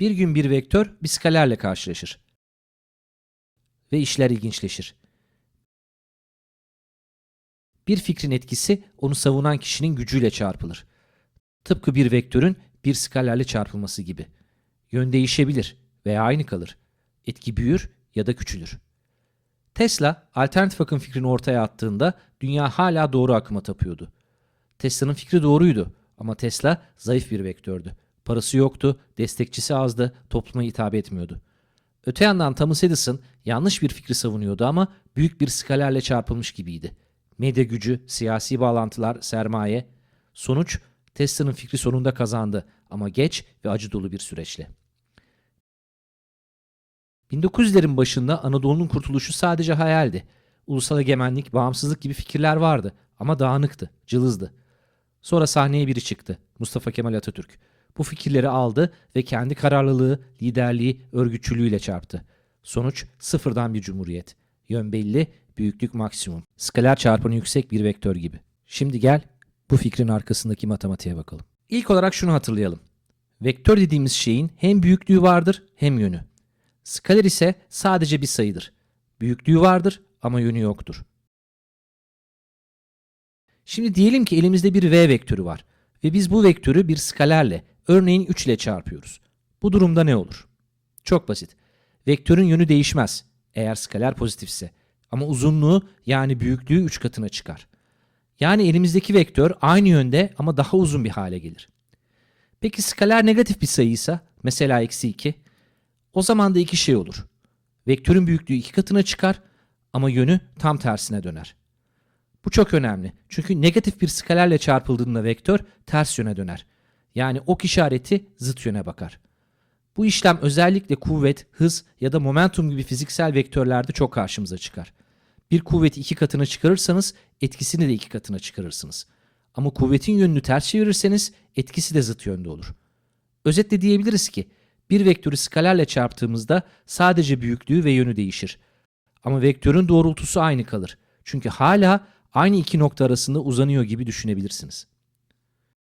Bir gün bir vektör bir skalerle karşılaşır. Ve işler ilginçleşir. Bir fikrin etkisi onu savunan kişinin gücüyle çarpılır. Tıpkı bir vektörün bir skalerle çarpılması gibi. Yön değişebilir veya aynı kalır. Etki büyür ya da küçülür. Tesla, alternatif akım fikrini ortaya attığında dünya hala doğru akıma tapıyordu. Tesla'nın fikri doğruydu ama Tesla zayıf bir vektördü. Parası yoktu, destekçisi azdı, topluma hitap etmiyordu. Öte yandan Thomas Edison yanlış bir fikri savunuyordu ama büyük bir skalerle çarpılmış gibiydi. Medya gücü, siyasi bağlantılar, sermaye. Sonuç Tesla'nın fikri sonunda kazandı ama geç ve acı dolu bir süreçle. 1900'lerin başında Anadolu'nun kurtuluşu sadece hayaldi. Ulusal egemenlik, bağımsızlık gibi fikirler vardı ama dağınıktı, cılızdı. Sonra sahneye biri çıktı, Mustafa Kemal Atatürk. Bu fikirleri aldı ve kendi kararlılığı, liderliği, örgütçülüğüyle çarptı. Sonuç sıfırdan bir cumhuriyet. Yön belli, büyüklük maksimum. Skaler çarpanı yüksek bir vektör gibi. Şimdi gel bu fikrin arkasındaki matematiğe bakalım. İlk olarak şunu hatırlayalım. Vektör dediğimiz şeyin hem büyüklüğü vardır hem yönü. Skaler ise sadece bir sayıdır. Büyüklüğü vardır ama yönü yoktur. Şimdi diyelim ki elimizde bir v vektörü var ve biz bu vektörü bir skalerle, örneğin 3 ile çarpıyoruz. Bu durumda ne olur? Çok basit. Vektörün yönü değişmez eğer skaler pozitifse ama uzunluğu yani büyüklüğü 3 katına çıkar. Yani elimizdeki vektör aynı yönde ama daha uzun bir hale gelir. Peki skaler negatif bir sayıysa, mesela eksi 2, o zaman da iki şey olur. Vektörün büyüklüğü iki katına çıkar ama yönü tam tersine döner. Bu çok önemli. Çünkü negatif bir skalerle çarpıldığında vektör ters yöne döner. Yani ok işareti zıt yöne bakar. Bu işlem özellikle kuvvet, hız ya da momentum gibi fiziksel vektörlerde çok karşımıza çıkar. Bir kuvveti iki katına çıkarırsanız etkisini de iki katına çıkarırsınız. Ama kuvvetin yönünü ters çevirirseniz etkisi de zıt yönde olur. Özetle diyebiliriz ki bir vektörü skalerle çarptığımızda sadece büyüklüğü ve yönü değişir. Ama vektörün doğrultusu aynı kalır. Çünkü hala aynı iki nokta arasında uzanıyor gibi düşünebilirsiniz.